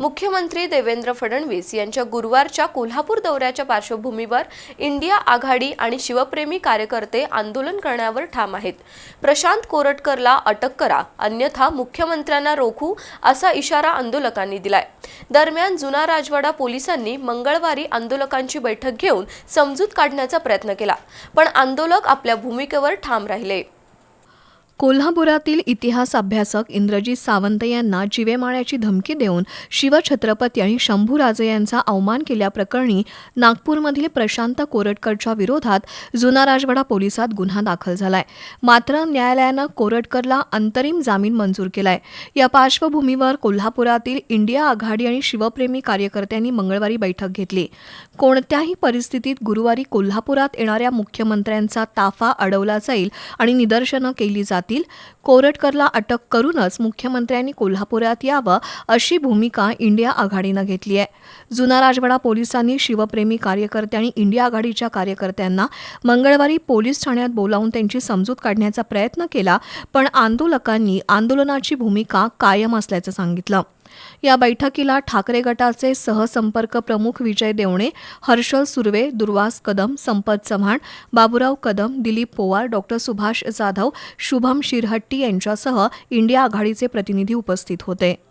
मुख्यमंत्री देवेंद्र फडणवीस यांच्या गुरुवारच्या कोल्हापूर दौऱ्याच्या पार्श्वभूमीवर इंडिया आघाडी आणि शिवप्रेमी कार्यकर्ते आंदोलन करण्यावर ठाम आहेत. प्रशांत कोरटकरला अटक करा अन्यथा मुख्यमंत्र्यांना रोखू असा इशारा आंदोलकांनी दिलाय. दरम्यान जुना राजवाडा पोलिसांनी मंगळवारी आंदोलकांची बैठक घेऊन समजूत काढण्याचा प्रयत्न केला पण आंदोलक आपल्या भूमिकेवर ठाम राहिले. कोल्हापुरातील इतिहास अभ्यासक इंद्रजीत सावंत यांना जीवे मारण्याची धमकी देऊन शिवछत्रपती आणि शंभूराजे यांचा अवमान केल्याप्रकरणी नागपूरमधील प्रशांत कोरटकरच्या विरोधात जुना राजवाडा पोलिसात गुन्हा दाखल झालाय. मात्र न्यायालयानं कोरटकरला अंतरिम जामीन मंजूर केलाय. या पार्श्वभूमीवर कोल्हापुरातील इंडिया आघाडी आणि शिवप्रेमी कार्यकर्त्यांनी मंगळवारी बैठक घेतली. कोणत्याही परिस्थितीत गुरुवारी कोल्हापुरात येणाऱ्या मुख्यमंत्र्यांचा ताफा अडवला जाईल आणि निदर्शनं केली जात पाटील कोरटकरला अटक करूनच मुख्यमंत्र्यांनी कोल्हापुरात यावं अशी भूमिका इंडिया आघाडीनं घेतली आहे. जुना राजवाडा पोलिसांनी शिवप्रेमी कार्यकर्ते आणि इंडिया आघाडीच्या कार्यकर्त्यांना मंगळवारी पोलीस ठाण्यात बोलावून त्यांची समजूत काढण्याचा प्रयत्न केला पण आंदोलकांनी आंदोलनाची भूमिका कायम असल्याचं सांगितलं. या बैठकीला ठाकरे गटाचे सहसंपर्क प्रमुख विजय देवणे हर्षल सुर्वे दुर्वास कदम संपत चव्हाण बाबुराव कदम दिलीप पोवार डॉक्टर सुभाष जाधव शुभम शिरहट्टी यांच्यासह इंडिया आघाडीचे प्रतिनिधी उपस्थित होते.